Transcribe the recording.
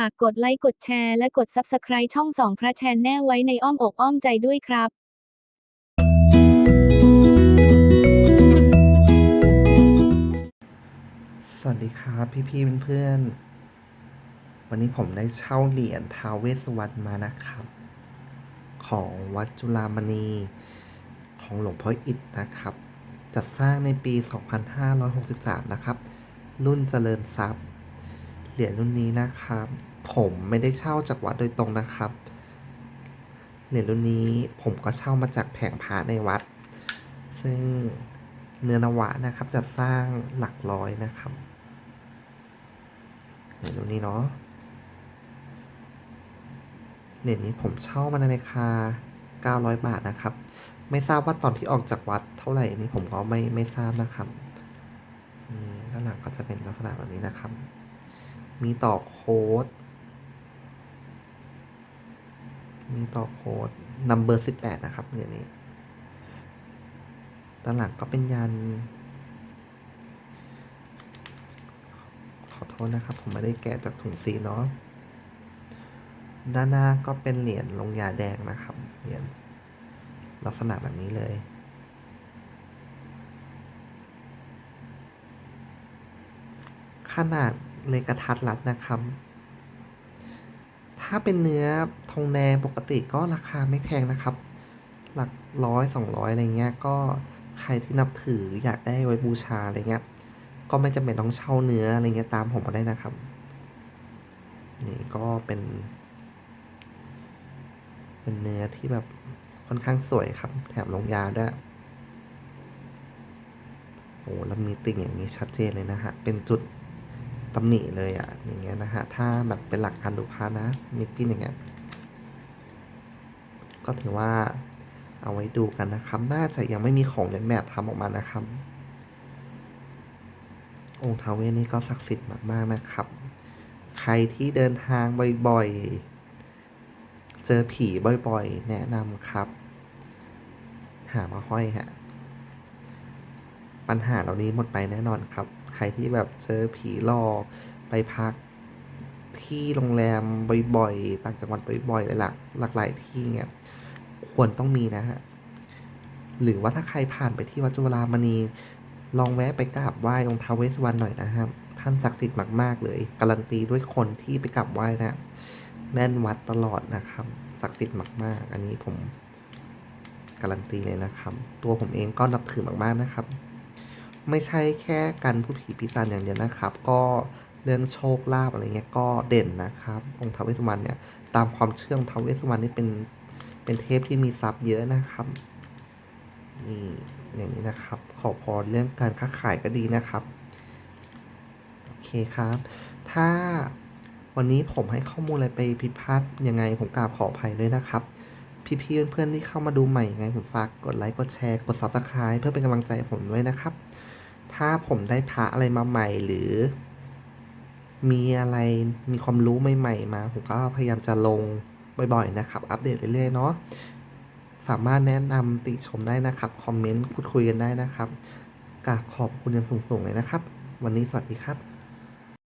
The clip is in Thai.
ฝากกดไลค์กดแชร์และกด Subscribe ช่องสองพระแชนแน่ไว้ในอ้อมอกอ้อมใจด้วยครับสวัสดีครับพี่ๆเพื่อนๆวันนี้ผมได้เช่าเหรียญทาวเวสวรรณมานะครับ ของวัดจุฬามณีของหลวงพ่ออิฐนะครับ จัดสร้างในปี 2563 นะครับ รุ่นเจริญทรัพย์ เหรียญรุ่นนี้นะครับ ผมไม่ได้เช่าจากวัดโดยตรงนะครับ เหรียญรุ่นนี้ผมก็เช่ามาจากแผงพระในวัด ซึ่งเนื้อนวะนะครับจัดสร้างหลักร้อยนะครับเหรียญรุ่นนี้เนาะเหรียญนี้ผมเช่ามาในราคา 900 บาทนะครับ ไม่ทราบว่าตอนที่ออกจากวัดเท่าไหร่นนี้ผมก็ไม่ไม่ทราบนะครับนี่ด้านหลังก็จะเป็นลักษณะแบบนี้นะครับ มีต่อโค้ด มีต่อโค้ด number 18นะครับเหรียญนี้ด้านหลังก็เป็นยัน ขอโทษนะครับ ผมไม่ได้แกะจากถุงซีเนาะ ด้านหน้าก็เป็นเหรียญลงยาแดงนะครับ เหรียญลักษณะแบบนี้เลยขนาด เลยกระทัดรัดนะครับ ถ้าเป็นเนื้อทองแดงปกติก็ราคาไม่แพงนะครับ หลักร้อยสองร้อยอะไรเงี้ย ก็ใครที่นับถืออยากได้ไว้บูชาอะไรเงี้ย ก็ไม่จำเป็นต้องเช่าเนื้ออะไรเงี้ยตามผมมาได้นะครับ นี่ก็เป็น เป็นเนื้อที่แบบค่อนข้างสวยครับ แถมลงยาด้วยโอ้แล้วมีติ่งอย่างนี้ชัดเจนเลยนะฮะ เป็นจุด ตำหนิเลยอะ่ะอย่างเงี้ยนะฮะ ถ้าแบบเป็นหลักการดูพานะมีปิ้นอย่างเงี้ยก็ถือว่าเอาไว้ดูกันนะครับ น่าจะยังไม่มีของเลียนแบบทำออกมานะครับ องค์ทาเวนี่ก็ศักดิ์สิทธิ์มาก ๆ นะครับ ใครที่เดินทางบ่อยๆ เจอผีบ่อยๆ แนะนำครับ หามาห้อยฮะ ปัญหาเหล่านี้หมดไปแน่นอนครับ ใครที่แบบเจอผีหลอกไปพักที่โรงแรมบ่อยๆ ต่างจังหวัดบ่อยๆ หลายๆหลากหลายที่เนี่ยควรต้องมีนะฮะ หรือว่าถ้าใครผ่านไปที่วัดจุฬามณี ลองแวะไปกราบไหว้องค์ท้าวเวสสุวรรณหน่อยนะครับ ท่านศักดิ์สิทธิ์มากๆ เลย การันตีด้วยคนที่ไปกราบไหว้นะ แน่นวัดตลอดนะครับ ศักดิ์สิทธิ์มาก ๆ อันนี้ผมการันตีเลยนะครับ ตัวผมเองก็นับถือมากๆนะครับ ไม่ใช่แค่กันผู้ผีปีศาจอย่างเดียวนะครับ ก็เรื่องโชคลาภอะไรเงี้ยก็เด่นนะครับ องค์ท้าวเวสสุวรรณเนี่ยตามความเชื่อของท้าวเวสสุวรรณนี่เป็นเป็นเทพที่มีทรัพย์เยอะนะครับนี่อย่างนี้นะครับ ขอพรเรื่องการค้าขายก็ดีนะครับโอเคครับ ถ้าวันนี้ผมให้ข้อมูลอะไรไปผิดพลาดยังไงผมกราบขออภัยด้วยนะครับ พี่ๆเพื่อนๆที่เข้ามาดูใหม่ยังไงผมฝากกดไลค์กดแชร์กด subscribe เพื่อเป็นกำลังใจผมด้วยนะครับ ถ้าผมได้พระอะไรมาใหม่หรือ มีอะไรมีความรู้ใหม่ๆมา ผมก็พยายามจะลงบ่อยๆนะครับ อัปเดตเรื่อยๆเนาะสามารถแนะนำติชมได้นะครับ คอมเมนต์พูดคุยกันได้นะครับกราบขอบคุณอย่างสูงๆเลยนะครับ วันนี้สวัสดีครับ